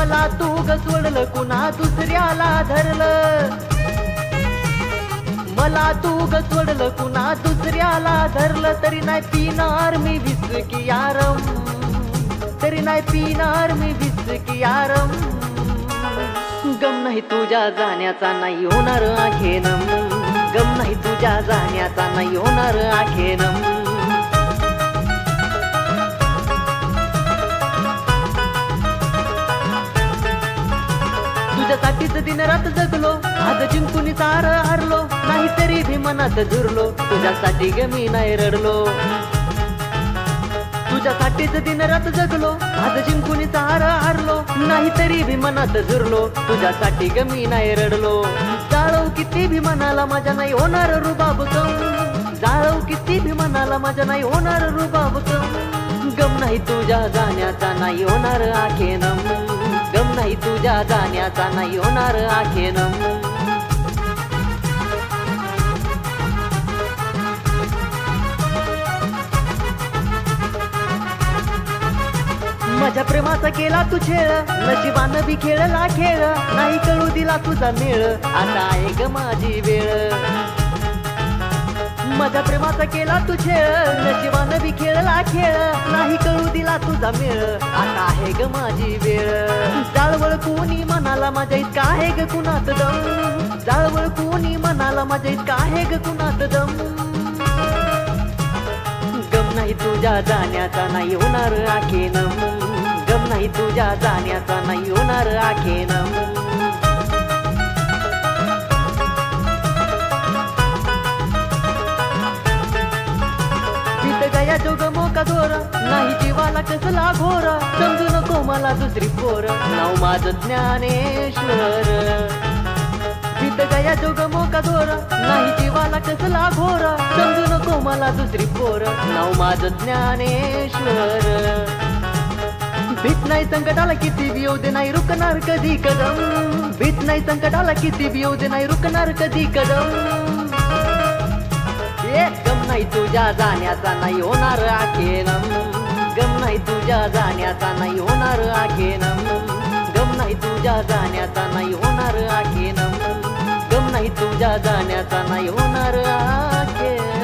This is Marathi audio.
मला तू ग सोडलं कुणा दुसऱ्याला धरलं? मला तू ग सोडलं कुणा दुसऱ्याला धरलं? तरी नाही पिणार मी विसकी यारम तरी नाही पिणार मी विसकी यारम गम नाही तुझ्या जाण्याचा नाही होणार आखेनम गम नाही तुझ्या जाण्याचा नाही होणार आखेनम तुझ्यासाठीच दिन रात जगलो. आज जिंकून तार हरलो. नाहीतरी भी मनात झुरलो. तुझ्यासाठी ग मी नाही रडलो. तुझ्यासाठीच दिन रात जगलो. आज जिंकून तार हरलो. नाहीतरी भी मनात झुरलो. तुझ्यासाठी ग मी नाही रडलो. जाळव किती भी मनाला माझ्या नाही होणार रुबाब कम जाळव किती भी मनाला माझ्या नाही होणार रुबाब कम गम नाही तुझ्या जाण्याचा नाही होणार आखेनम गम तुझ्या जाण्याचा नाही होणार आखेर माझ्या प्रेमाचा केला तू छेळ नशिबानं बी खेळला खेळ नाही कळू दिला तुझा मेळ आता आहे ग माझी वेळ. माझ्या प्रेमाचा केला तू छेळ नशिबानं बी खेळला खेळ नाही कळू दिला तुझा मिळ. आता आहे ग माझी वेळ. जाळवळ कोणी मनाला माझ्या इतका आहे ग कुणात दम? जाळवळ कोणी मनाला माझ्या इतका आहे ग कुणात दम? गम नाही तुझ्या जाण्याचा नाही होणार आखेनम गम नाही तुझ्या जाण्याचा नाही होणार आखेनम या जोग मोका दोर नाही जीवाला कसला घोर. समजू नको मला दुसरी पोर. नाव माझं ज्ञानेश्वर. पीत गया जोग मोका दोर नाही जीवाला कसला घोर. समजू नको मला दुसरी पोर. नाव माझं ज्ञानेश्वर. भीत नाही संकटाला किती बी येऊ दे नाही रुकणार कधी कदम. भीत नाही संकटाला किती बी येऊ दे नाही रुकणार कधी कदम. ए गम नाही तुझ्या जाण्याचा नाही होणार आखेन. गम नाही तुझ्या जाण्याचा नाही होणार आखेन. गम नाही तुझ्या जाण्याचा नाही होणार आखेन. गम नाही तुझ्या जाण्याचा नाही होणार आखेन.